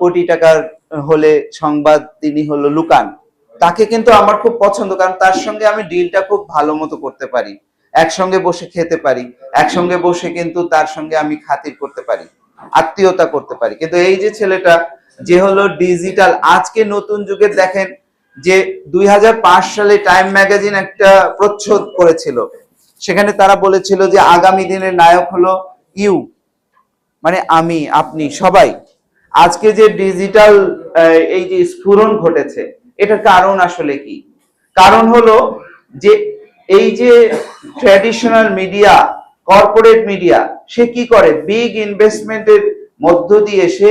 কোটি টাকার হলে সংবাদ তিনি হলো লুকান। তাকে কিন্তু আমার খুব পছন্দ, কারণ তার সঙ্গে আমি ডিলটা খুব ভালো মতো করতে পারি। একসঙ্গে বসে খেতে পারি। একসঙ্গে বসে কিন্তু তার সঙ্গে আমি খাতির করতে পারি, আত্মীয়তা করতে পারি। কিন্তু এই যে ছেলেটা, যে হলো ডিজিটাল, আজকে নতুন যুগে দেখেন যে দুই হাজার পাঁচ সালে টাইম ম্যাগাজিন একটা প্রচ্ছদ করেছিল। সেখানে তারা বলেছিল যে আগামী দিনের নায়ক হলো ইউ মানে আমি, আপনি, সবাই। আজকে যে ডিজিটাল এই যে স্ফুরণ ঘটেছে, এটার কারণ আসলে কি? কারণ হলো যে এই যে ট্র্যাডিশনাল মিডিয়া কর্পোরেট মিডিয়া সে কি করে? বিগ ইনভেস্টমেন্টের মধ্য দিয়ে সে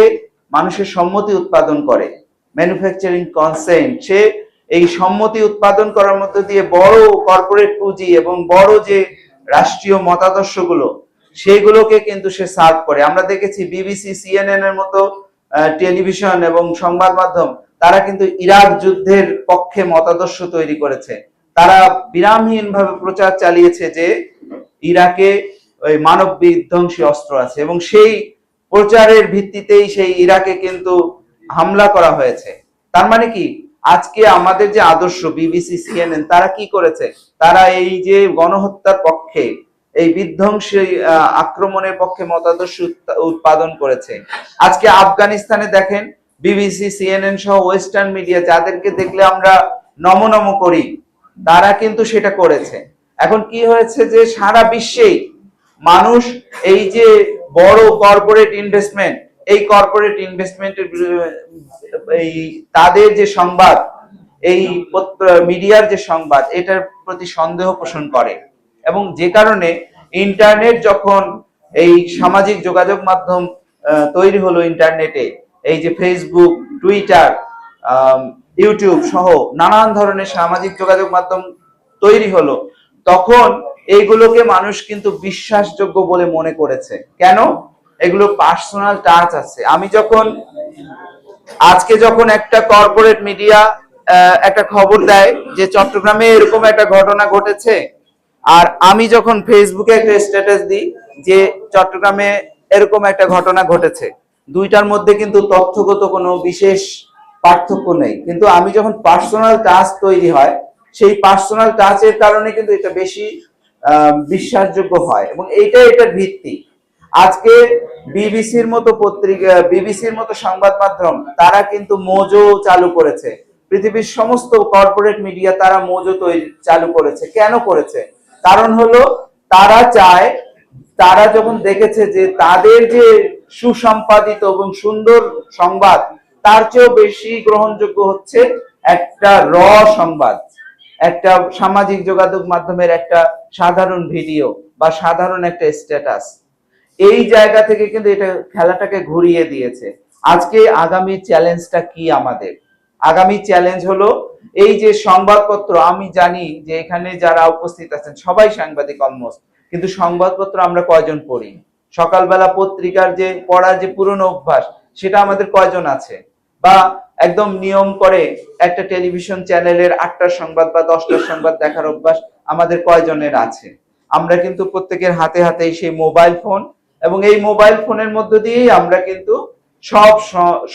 মানুষের সম্মতি উৎপাদন করে। ম্যানুফ্যাকচারিং কনসেন্ট সে এই সম্মতি উৎপাদন করার মধ্য দিয়ে বড় কর্পোরেট পুঁজি এবং বড় যে রাষ্ট্রীয় মতাদর্শগুলো, সেগুলোকে কিন্তু সে সার্ভ করে। আমরা দেখেছি বিবিসি সিএনএন এর মতো টেলিভিশন এবং সংবাদ মাধ্যম, তারা কিন্তু ইরাক যুদ্ধের পক্ষে মতাদর্শ তৈরি করেছে। তারা বিরামহীন ভাবে প্রচার চালিয়েছে যে ইরাকে ওই মানব বিধ্বংসী অস্ত্র আছে এবং সেই প্রচারের ভিত্তিতেই সেই ইরাকে কিন্তু হামলা করা হয়েছে। তার মানে কি? আজকে আমাদের যে আদর্শ, বিবিসি, সিএনএন, তারা কি করেছে? তারা এই যে গণহত্যার পক্ষে এই বিধ্বংসী আক্রমণের পক্ষে মতাদর্শ উৎ- উৎপাদন করেছে। আজকে আফগানিস্তানে দেখেন, বিবিসি, সিএনএন সহ ওয়েস্টার্ন মিডিয়া যাদেরকে দেখলে আমরা নম নম করি, তারা কিন্তু সেটা করেছে। এখন কি হয়েছে যে সারা বিশ্বেই মানুষ এই যে বড় কর্পোরেট ইনভেস্টমেন্ট এই কর্পোরেট ইনভেস্টমেন্টের এই তাদের যে সংবাদ, এই মিডিয়ার যে সংবাদ, এটার প্রতি সন্দেহ পোষণ করে। এবং যে কারণে ইন্টারনেট যখন এই সামাজিক যোগাযোগ মাধ্যম তৈরি হলো ইন্টারনেটে এই যে ফেসবুক টুইটার ইউটিউব সহ নানান ধরনের সামাজিক যোগাযোগ মাধ্যম তৈরি হলো, তখন এইগুলোকে মানুষ কিন্তু বিশ্বাসযোগ্য বলে মনে করেছে। কেন? এগুলো পার্সোনাল টাচ আছে। আমি যখন, আজকে যখন একটা কর্পোরেট মিডিয়া একটা খবর দেয় যে চট্টগ্রামে এরকম একটা ঘটনা ঘটেছে আর আমি যখন ফেসবুকে একটা স্ট্যাটাস দিই যে চট্টগ্রামে এরকম একটা ঘটনা ঘটেছে, দুইটার মধ্যে কিন্তু তথ্যগত কোনো বিশেষ পার্থক্য নেই। কিন্তু আমি যখন পার্সোনাল টাচ তৈরি হয়, সেই পার্সোনাল টাচের কারণে কিন্তু এটা বেশি বিশ্বাসযোগ্য হয় এবং এইটাই এটার ভিত্তি। আজকে বিবিসির মতো পত্রিকা, বিবিসির মতো সংবাদ মাধ্যম, তারা কিন্তু মোজো চালু করেছে। পৃথিবীর সমস্ত কর্পোরেট মিডিয়া তারা মোজো তৈরি, চালু করেছে। কেন করেছে? কারণ হলো, তারা চায়, তারা যখন দেখেছে যে তাদের যে সুসম্পাদিত এবং সুন্দর সংবাদ, তার চেয়েও বেশি গ্রহণযোগ্য হচ্ছে একটা র সংবাদ, একটা সামাজিক যোগাযোগ মাধ্যমের একটা সাধারণ ভিডিও বা সাধারণ একটা স্ট্যাটাস এই জায়গা থেকে কিন্তু এটা খেলাটাকে ঘুরিয়ে দিয়েছে। আজকে আগামী চ্যালেঞ্জটা কি আমাদের? আগামী চ্যালেঞ্জ হলো এই যে সংবাদপত্র, আমি জানি যে এখানে যারা উপস্থিত আছেন, সবাই সাংবাদিক অলমোস্ট কিন্তু সংবাদপত্র আমরা কয়জন পড়ি? সকালবেলা পত্রিকার যে পড়ার যে পুরনো অভ্যাস, সেটা আমাদের কয়জন আছে? বা একদম নিয়ম করে একটা টেলিভিশন চ্যানেলের আটটার সংবাদ বা দশটার সংবাদ দেখার অভ্যাস আমাদের কয়জনের আছে? আমরা কিন্তু প্রত্যেকের হাতে হাতে সেই মোবাইল ফোন, এবং এই মোবাইল ফোনের মধ্য দিয়েই আমরা কিন্তু সব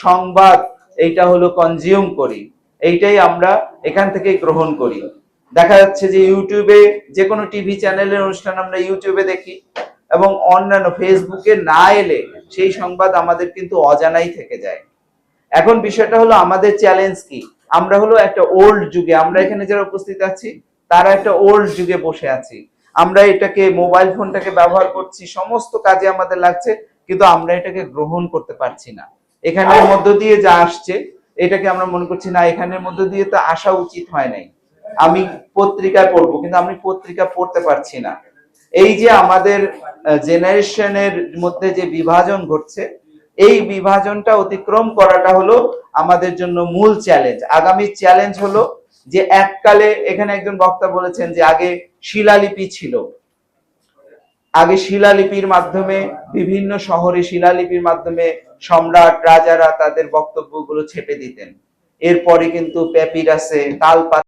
সংবাদ, এইটা হলো কনজিউম করি। এইটাই আমরা এখান থেকে গ্রহণ করি। দেখা যাচ্ছে যে ইউটিউবে যে কোনো টিভি চ্যানেলের অনুষ্ঠান আমরা ইউটিউবে দেখি এবং অন্যান্য ফেসবুকে না এলে সেই সংবাদ আমাদের কিন্তু অজানাই থেকে যায়। এখন বিষয়টা হলো আমাদের চ্যালেঞ্জ কি? আমরা হলো একটা ওল্ড যুগে, আমরা এখানে যারা উপস্থিত আছি, তারা একটা ওল্ড যুগে বসে আছি। আমরা এটাকে মোবাইল ফোনটাকে ব্যবহার করছি, সমস্ত কাজে আমাদের লাগছে, কিন্তু আমরা এটাকে গ্রহণ করতে পারছি না। এখানের মধ্য দিয়ে যা আসছে এটাকে আমরা মনে করছি, না, এখানের মধ্যে দিয়ে তো আসা উচিত হয় নাই। আমি পত্রিকায় পড়ব, কিন্তু আমি পত্রিকা পড়তে পারছি না। এই যে আমাদের জেনারেশনের মধ্যে যে বিভাজন ঘটছে, এই বিভাজনটা অতিক্রম করাটা হলো আমাদের জন্য মূল চ্যালেঞ্জ। আগামী চ্যালেঞ্জ হলো যে এককালে এখানে একজন বক্তা বলেছেন যে আগে শিলালিপি ছিল। আগে শিলালিপির মাধ্যমে, বিভিন্ন শহরে শিলালিপির মাধ্যমে সম্রাট রাজারা তাদের বক্তব্যগুলো ছেপে দিতেন। এরপরে কিন্তু প্যাপিরাসে তালপাত